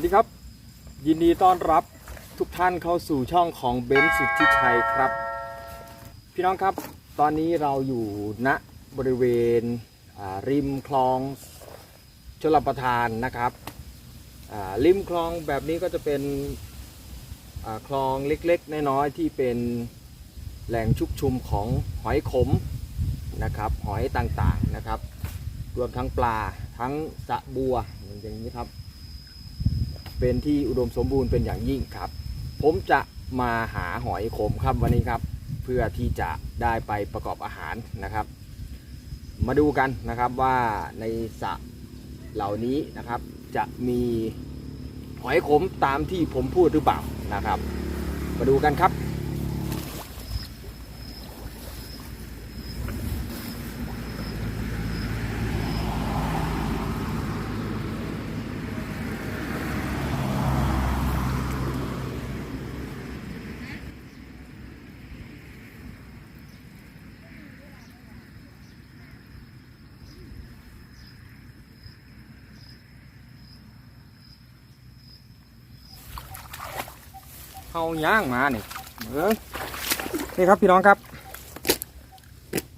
สวัสดีครับ ยินดีต้อนรับทุกท่านเข้าสู่ช่องของเบนซ์สุทธิชัยครับ พี่น้องครับ ตอนนี้เราอยู่ณบริเวณริมคลองชลประทานนะครับริมคลองแบบนี้ก็จะเป็นคลองเล็กๆน้อยๆที่เป็นแหล่งชุกชุมของหอยขมนะครับหอยต่างๆนะครับ รวมทั้งปลาทั้งสะบัวอย่างนี้ครับ เป็นที่อุดมสมบูรณ์เป็นอย่างยิ่งครับ ผมจะมาหาหอยขมครับวันนี้ครับ เพื่อที่จะได้ไปประกอบอาหารนะครับ มาดูกันนะครับว่าในสระเหล่านี้นะครับจะมีหอยขมตามที่ผมพูดหรือเปล่านะครับ มาดูกันครับ เขาย่างมาเนี่ยเออนี่ครับพี่น้องครับ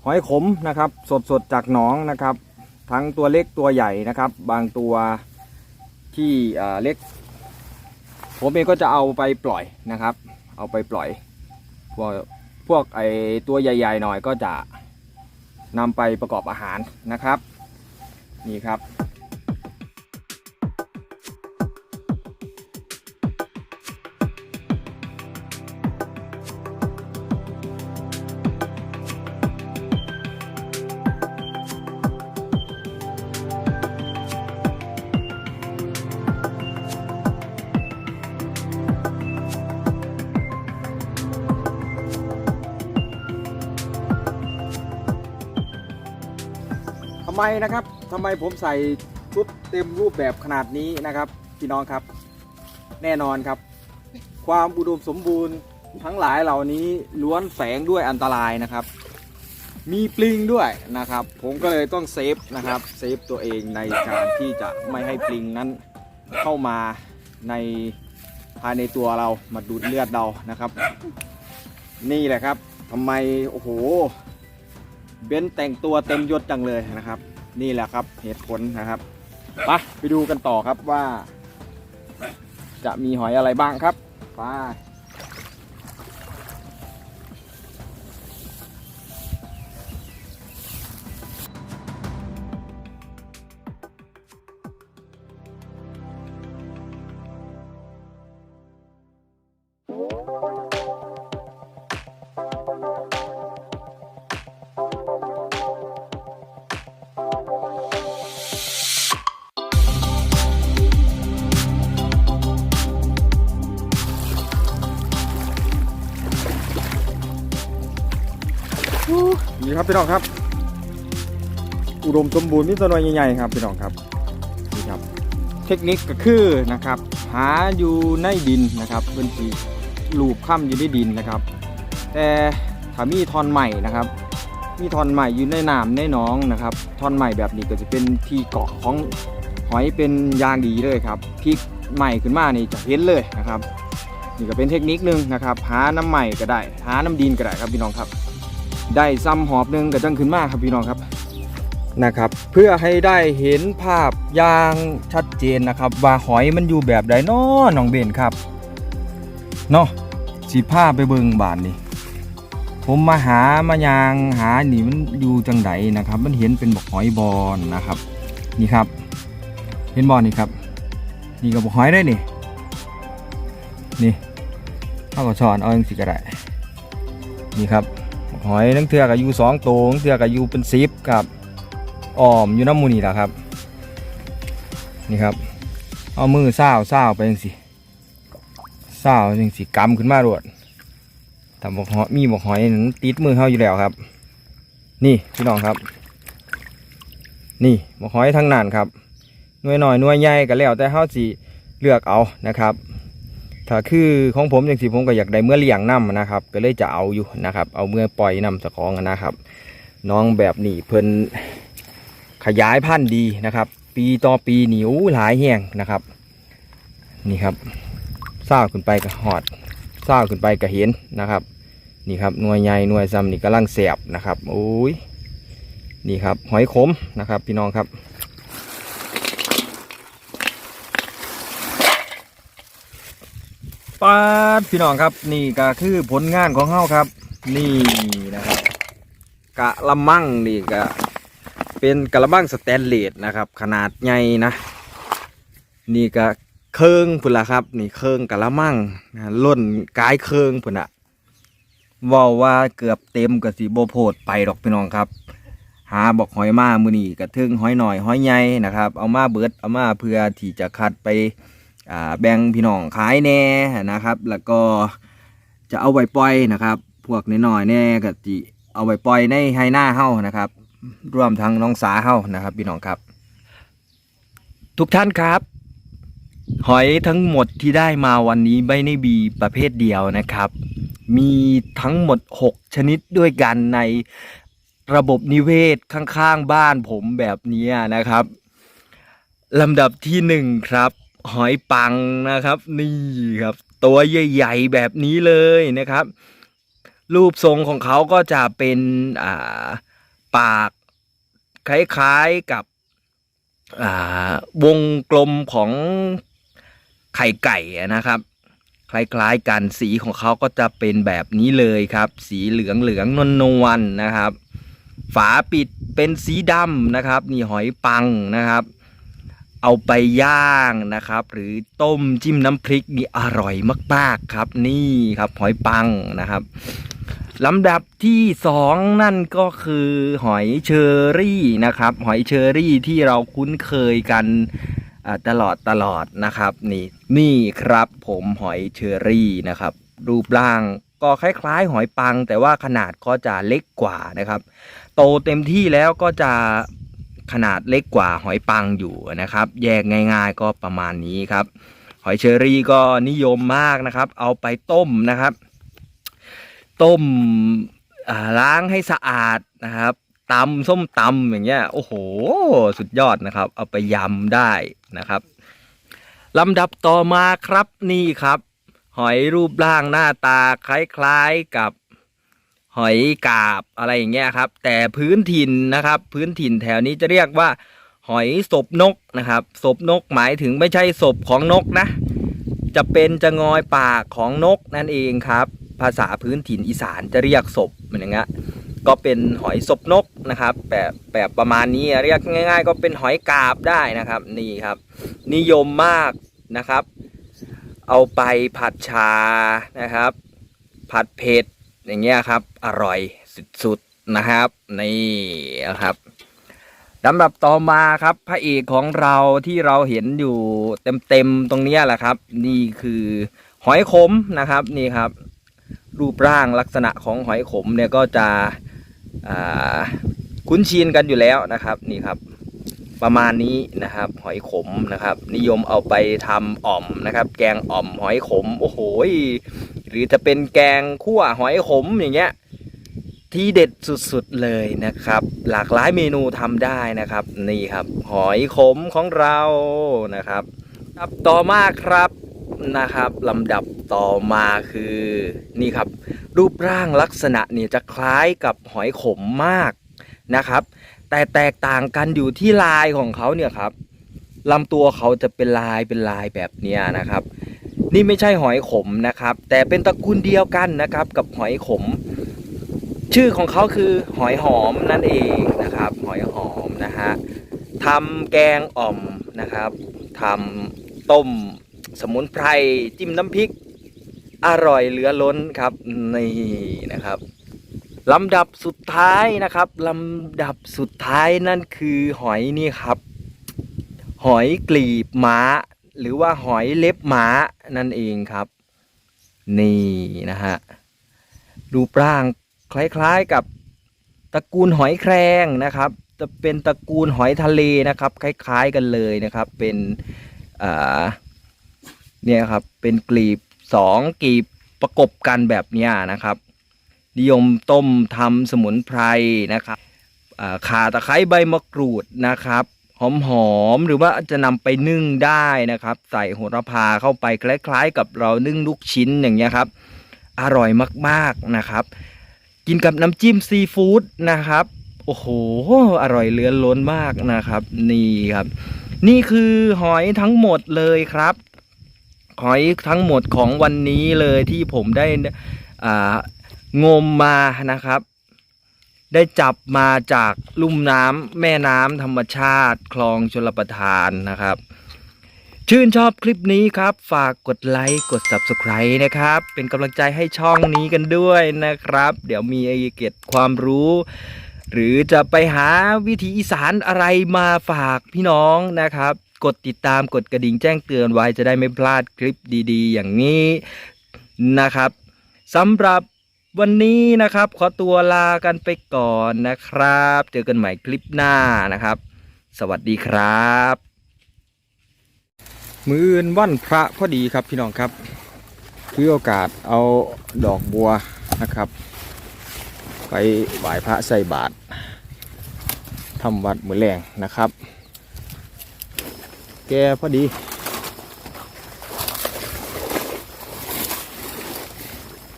หอยขมนะครับ สดสดๆจากหนองนะครับ ทั้งตัวเล็กตัวใหญ่นะครับ บางตัวที่อ่าเล็ก ผมเองก็จะเอาไปปล่อยนะครับ เอาไปปล่อย พวกพวกไอตัวใหญ่ๆหน่อยก็จะนำไปประกอบอาหารนะครับ นี่ครับ ทำไมนะครับทำไมผมใส่ชุดเต็มรูปแบบขนาดนี้นะครับ พี่น้องครับ แน่นอนครับ ความอุดมสมบูรณ์ทั้งหลายเหล่านี้ล้วนแฝงด้วยอันตรายนะครับ มีปลิงด้วยนะครับ ผมก็เลยต้องเซฟนะครับเซฟตัวเองในการที่จะไม่ให้ปลิงนั้นเข้ามาในภายในตัวเรามาดูดเลือดเรานะครับ นี่แหละครับทำไมโอ้โห เบนซ์แต่งตัวเต็มยศจังเลยนะครับ นี่แหละครับเหตุผลนะครับไปไปดูกันต่อครับว่า จะมีหอยอะไรบ้างครับไปีครับพี่น้องครับ อุดมสมบูรณ์มีต้นไม้ใหญ่ๆครับพี่น้องครับนี่ครับ เทคนิคก็คือนะครับ หาอยู่ในดินนะครับเพื่อนสีลูบค่ำอยู่ในดินนะครับ แต่ถ้ามีทอนใหม่นะครับ มีทอนใหม่อยู่ในน้ำในหนองนะครับทอนใหม่แบบนี้ก็จะเป็นที่เกาะของหอยเป็นยางดีเลยครับพลิกใหม่ขึ้นมานี่จะเห็นเลยนะครับ นี่ก็เป็นเทคนิคนึงนะครับ หาน้ำใหม่ก็ได้ หาน้ำดินก็ได้ครับพี่น้องครับ ได้ซ้ำหอบหนึ่งก็จังขึ้นมากครับพี่น้องครับนะครับ เพื่อให้ได้เห็นภาพอย่างชัดเจนนะครับ ว่าหอยมันอยู่แบบใดน้อน้องเบนครับเนาะสีผ้าไปเบิงบานนี่ผมมาหามายางหาหนีมันอยู่จังไดนะครับ มันเห็นเป็นบอกหอยบอลนะครับ นี่ครับ เห็นบอลนี่ครับ นี่ก็บอกหอยได้นี่นี่เอาก็ช้อนเอาจังสิก็ได้นี่ครับ หอยนังเทือกอายุสองตัวนังเทือกอายุเป็นสิบครับอ้อมอยู่น้ำมูนี่แหละครับ นี่ครับ เอามือเศร้าเศร้าไปยังสิเศร้ายังสิกำขึ้นมาโดดถ้าบอกหอยมีบอกหอยนั้นติดมือเข้าอยู่แล้วครับ นี่พี่น้องครับ นี่บอกหอยทั้งนั้นครับหน่วยหน่อยหน่วยใหญ่ก็แล้วแต่เข้าสิเลือกเอานะครับ ถ้าคือของผมอย่างสิผมก็อยากได้เมื่อเลี้ยงน้ำนะครับ ก็เลยจะเอาอยู่นะครับ เอาเมื่อปล่อยน้ำสะคองนะครับ น้องแบบนี้เพิ่นขยายพันธุ์ดีนะครับ ปีต่อปีหนิวหลายแห่งนะครับ นี่ครับซ่าขึ้นไปกับหอดซ่าขึ้นไปกับเห็นนะครับ นี่ครับหน่วยใหญ่หน่วยซ้ำนี่กำลังเสียบนะครับโอ้ยนี่ครับหอยขมนะครับ พี่น้องครับ ปาดพี่น้องครับ นี่ก็คือผลงานของเฮาครับ นี่นะครับกะละมังนี่ก็เป็นกะละมังสแตนเลสนะครับ ขนาดใหญ่นะ นี่ก็เคิงพุ่นละครับ นี่เคิงกะละมังนะล้นกายเคิงพุ่นอะว่าว่าเกือบเต็มกับสีโบโพดไปดอกพี่น้องครับ หาบอกหอยมามือนี่กระทึงหอยหน่อยหอยใหญ่นะครับ เอามาเบิดเอามาเพื่อที่จะคัดไป แบ่งพี่น้องขายแน่นะครับ แล้วก็จะเอาไว้ปล่อยนะครับ พวกน้อยๆแน่ก็จิเอาไว้ปล่อยในไฮหน้าเฮ้านะครับรวมทั้งน้องสาเฮ้านะครับ พี่น้องครับ ทุกท่านครับ หอยทั้งหมดที่ได้มาวันนี้ไม่ได้มีประเภทเดียวนะครับ มีทั้งหมด 6 ชนิดด้วยกันในระบบนิเวศข้างๆบ้านผมแบบนี้นะครับลำดับที่หนึ่งครับ หอยปังนะครับ นี่ครับ ตัวใหญ่ๆแบบนี้เลยนะครับ รูปทรงของเขาก็จะเป็นอ่าปากคล้ายๆกับอ่าวงกลมของไข่ไก่นะครับ คล้ายๆกันสีของเขาก็จะเป็นแบบนี้เลยครับ สีเหลืองเหลืองนวลนวลๆนะครับ ฝาปิดเป็นสีดำนะครับนี่หอยปังนะครับ เอาไปย่างนะครับ หรือต้มจิ้มน้ำพริกนี่อร่อยมาก ๆครับ นี่ครับหอยปังนะครับลำดับที่สองนั่นก็คือหอยเชอรี่นะครับ หอยเชอรี่ที่เราคุ้นเคยกันตลอดตลอดนะครับ นี่นี่ครับผมหอยเชอรี่นะครับ รูปร่างก็คล้ายๆ หอยปัง แต่ว่าขนาดก็จะเล็กกว่านะครับ โตเต็มที่แล้วก็จะ ขนาดเล็กกว่าหอยปังอยู่นะครับ แยกง่าย ๆ ก็ประมาณนี้ครับ หอยเชอรี่ก็นิยมมากนะครับ เอาไปต้มนะครับ ต้มล้างให้สะอาดนะครับตำส้มตำอย่างเงี้ยโอ้โห สุดยอดนะครับ เอาไปยำได้นะครับลำดับต่อมาครับนี่ครับ หอยรูปร่างหน้าตาคล้ายๆกับ หอยกาบอะไรอย่างเงี้ยครับ แต่พื้นถิ่นนะครับ พื้นถิ่นแถวนี้จะเรียกว่า หอยศพนกนะครับศพนกหมายถึงไม่ใช่ศพของนกนะ จะเป็นจะงอยปากของนกนั่นเองครับ ภาษาพื้นถิ่นอีสานจะเรียกศพเหมือนอย่างเงี้ยก็เป็นหอยศพนกนะครับแบบแบบประมาณนี้เรียกง่าย ๆ ก็เป็นหอยกาบได้นะครับนี่ครับ นิยมมากนะครับ เอาไปผัดชานะครับ ผัดเผ็ด อย่างเงี้ยครับ อร่อยสุดๆนะครับ นี่นะครับลำดับต่อมาครับ พระเอกของเราที่เราเห็นอยู่เต็มๆตรงเนี้ยแหละครับ นี่คือหอยขมนะครับนี่ครับ รูปร่างลักษณะของหอยขมเนี่ยก็จะคุ้นชินกันอยู่แล้วนะครับนี่ครับ ประมาณนี้นะครับ หอยขมนะครับ นิยมเอาไปทำอ่อมนะครับ แกงอ่อมหอยขม โอ้โห หรือจะเป็นแกงคั่วหอยขมอย่างเงี้ยที่เด็ดสุดๆเลยนะครับ หลากหลายเมนูทำได้นะครับ นี่ครับ หอยขมของเรานะครับ ครับต่อมาครับนะครับลำดับต่อมาคือนี่ครับ รูปร่างลักษณะเนี่ยจะคล้ายกับหอยขมมากนะครับ แต่แตกต่างกันอยู่ที่ลายของเขาเนี่ยครับลำตัวเขาจะเป็นลายเป็นลายแบบนี้นะครับ นี่ไม่ใช่หอยขมนะครับ แต่เป็นตระกูลเดียวกันนะครับ กับหอยขม ชื่อของเขาคือหอยหอมนั่นเองนะครับ หอยหอมนะฮะทำแกงอ่อมนะครับทำต้มสมุนไพรจิ้มน้ำพริก อร่อยเหลือล้นครับนี่นะครับลำดับสุดท้ายนะครับลำดับสุดท้ายนั่นคือหอยนี่ครับ หอยกลีบม้า หรือว่าหอยเล็บหมานั่นเองครับ นี่นะฮะรูปร่างคล้ายๆกับตระกูลหอยแครงนะครับ จะเป็นตระกูลหอยทะเลนะครับ คล้ายๆกันเลยนะครับ เป็นอ่าเนี่ยครับเป็นกลีบสองกลีบประกบกันแบบนี้นะครับ นิยมต้มทำสมุนไพรนะครับข่าตะไคร้ใบมะกรูดนะครับ หอมๆหรือว่าจะนำไปนึ่งได้นะครับ ใส่โหระพาเข้าไปคล้ายๆ กับเรานึ่งลูกชิ้นอย่างเงี้ยครับ อร่อยมากๆนะครับ กินกับน้ำจิ้มซีฟู้ดนะครับโอ้โหอร่อยเลือล้นมากนะครับ นี่ครับ นี่คือหอยทั้งหมดเลยครับหอยทั้งหมดของวันนี้เลยที่ผมได้งมมานะครับ ได้จับมาจากลุ่มน้ำแม่น้ำธรรมชาติ คลองชลประทานนะครับ ชื่นชอบคลิปนี้ครับ ฝากกดไลค์กด Subscribe นะครับ เป็นกำลังใจให้ช่องนี้กันด้วยนะครับ เดี๋ยวมีไอเก็ตความรู้ หรือจะไปหาวิถีอีสานอะไรมาฝากพี่น้องนะครับ กดติดตามกดกระดิ่งแจ้งเตือนไว้จะได้ไม่พลาดคลิปดี ๆ อย่างนี้นะครับสำหรับ วันนี้นะครับ ขอตัวลากันไปก่อนนะครับ เจอกันใหม่คลิปหน้านะครับ สวัสดีครับ มืออื่นวันพระพอดีครับพี่น้องครับ คือโอกาสเอาดอกบัวนะครับ ไปไหว้พระใส่บาตรทำวัดมือแรงนะครับ แกพอดี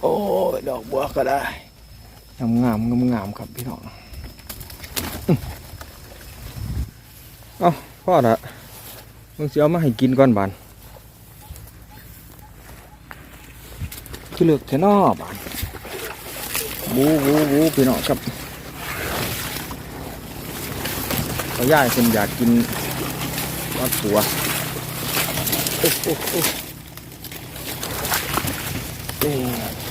โอ้ หัวก็ได้งามงามงามงามครับพี่น้องเอาพ่อละมึงเสิเอามาให้กินก่อนบานคือเลือกแค่นอบานบูบูบูพี่น้องครับเขาย่ายคนอยากกินวัดตัวโอ้โอ้โอ้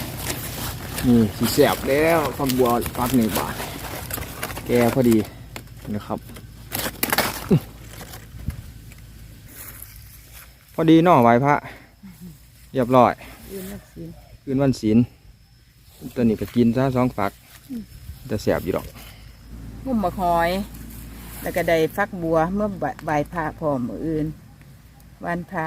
นี่สีแสบแล้วฟักบัวฟักหนึ่งบาท แกพอดีนะครับอื้อพอดีเนอไหวพระเรียบร้อยยืนนักสินคืนวันศีลตัวนี้ก็กินซะสองฝักจะแสบอยู่ดอกงุ่มบักหอย แล้วก็ได้ฟักบัวเมื่อบ่ายพระพร้อมมืออื่น วันพระ